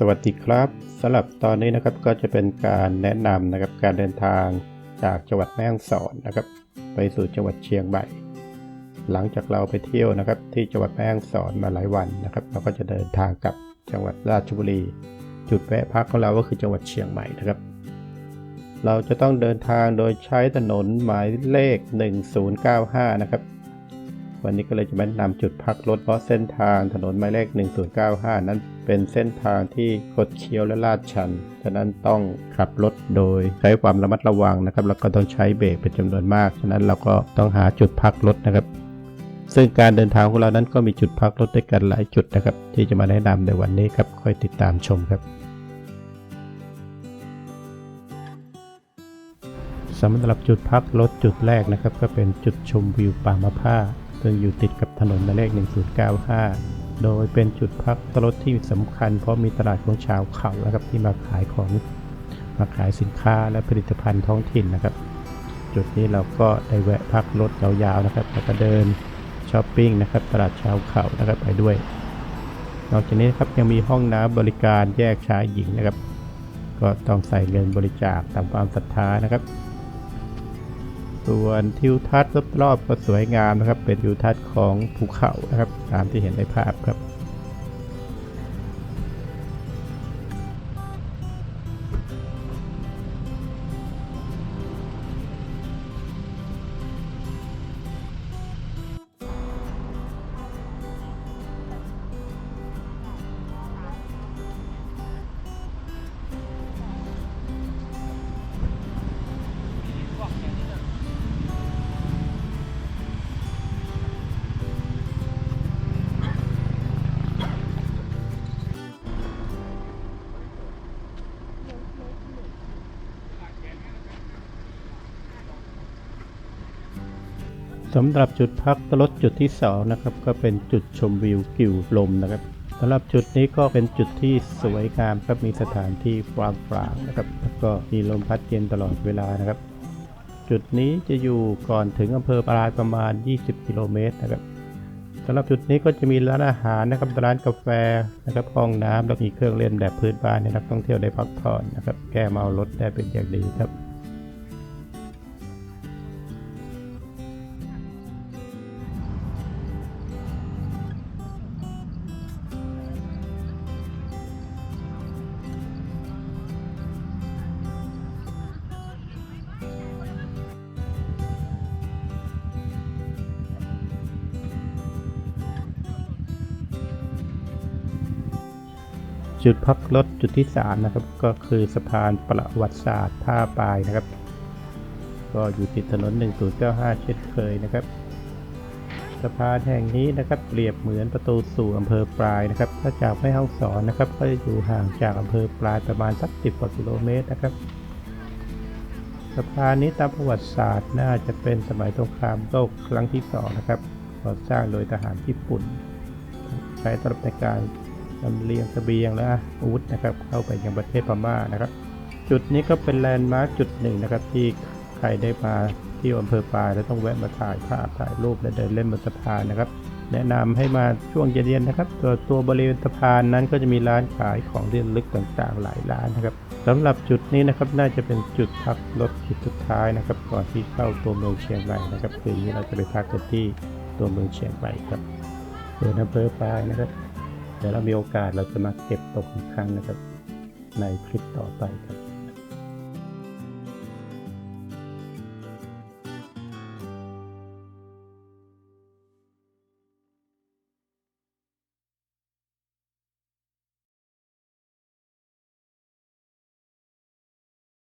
สวัสดีครับสำหรับตอนนี้นะครับก็จะเป็นการแนะนำนะครับการเดินทางจากจังหวัดแม่ฮ่องสอนนะครับ ไปสู่จังหวัดเชียงใหม่ หลังจากเราไปเที่ยวนะครับ ที่จังหวัดแม่ฮ่องสอนมาหลายวันนะครับ เราก็จะเดินทางกลับจังหวัดราชบุรี จุดแวะพักของเราก็คือจังหวัดเชียงใหม่นะครับ เราจะต้องเดินทางโดยใช้ถนนหมายเลข 1095 นะครับ วันนี้ก็เลยจะมาแนะนำจุดพักรถเพราะเส้นทางถนนหมายเลข 1095 นั้นเป็นเส้นทางที่คดเคี้ยวและลาดชัน ฉะนั้นต้องขับรถโดยใช้ความระมัดระวังนะครับแล้วก็ต้องใช้เบรกเป็นจำนวนมาก ฉะนั้นเราก็ต้องหาจุดพักรถนะครับ ซึ่งการเดินทางของเรานั้นก็มีจุดพักรถด้วยกันหลายจุดนะครับ ที่จะมาแนะนำในวันนี้ครับค่อยติดตามชมครับสำหรับจุดพักรถจุดแรกนะครับ ก็เป็นจุดชมวิวป่ามะผ้า ซึ่งอยู่ติดกับถนนหมายเลข 1095 โดยเป็นจุดพักรถที่สำคัญ เพราะมีตลาดของชาวเขานะครับที่มาขายของมาขายสินค้าและผลิตภัณฑ์ท้องถิ่นนะครับ จุดนี้เราก็ได้แวะพักรถยาวๆนะครับแล้วก็เดินช้อปปิ้งนะครับตลาดชาวเขานะครับไปด้วย นอกจากนี้นครับยังมีห้องน้ำบริการแยกชายหญิงนะครับ ก็ต้องใส่เงินบริจาคตามความศรัทธานะครับ ส่วนทิวทัศน์รอบๆก็สวยงามนะครับ เป็นทิวทัศน์ของภูเขานะครับ ตามที่เห็นในภาพครับ สำหรับจุดพักรถจุดที่2นะครับก็เป็นจุดชมวิวกิ่วลมนะครับสำหรับจุดนี้ก็เป็นจุดที่สวยงามครับมีสถานที่กว้างขวางนะครับแล้วก็มีลมพัดเย็นตลอดเวลานะครับ จุดนี้จะอยู่ก่อนถึงอำเภอปรายประมาณ 20 กิโลเมตรนะครับสำหรับจุดนี้ก็จะมีร้านอาหารนะครับร้านกาแฟนะครับห้องน้ำแล้วมีเครื่องเล่นแบบพื้นบ้านให้นักท่องเที่ยวได้พักผ่อนนะครับแก้เมารถได้เป็นอย่างดีครับ จุดพักรถจุดที่3นะครับก็คือสะพานประวัติศาสตร์ท่าปลายนะครับ ก็อยู่ติดถนน 1095 เช่นเคยนะครับสะพานแห่งนี้นะครับเปรียบเหมือนประตูสู่อำเภอปลายนะครับ ถ้าจากแม่ฮ่องสอนนะครับ ก็จะอยู่ห่างจากอำเภอปลายประมาณสัก 10กว่ากิโลเมตรนะครับสะพานนี้ตามประวัติศาสตร์น่าจะเป็นสมัยสงครามโลกครั้งที่สองนะครับก่อสร้างโดยทหารญี่ปุ่น ใช้สำหรับในการ ลำเลียงเสบียงและอาวุธนะครับเข้าไปยังประเทศพม่านะครับ จุดนี้ก็เป็นแลนด์มาร์คจุดหนึ่งนะครับ ที่ใครได้มาที่อำเภอปลายแล้วต้องแวะมาถ่ายภาพถ่ายรูปและเดินเล่นบนสะพานนะครับ แนะนำให้มาช่วงเย็นๆนะครับ ตัวตัวบริเวณสะพานนั้นก็จะมีร้านขายของที่ระลึกต่างๆ หลายร้านนะครับสำหรับจุดนี้นะครับน่าจะเป็นจุดพักรถจุดสุดท้ายนะครับ ก่อนที่เข้าตัวเมืองเชียงใหม่นะครับคืนนี้เราจะไปพักกันที่ตัวเมืองเชียงใหม่ครับเดินอำเภอปลายนะครับ เดี๋ยวเรามีโอกาสเราจะมาเก็บตกอีกครั้งนะครับ ในคลิปต่อไปครับ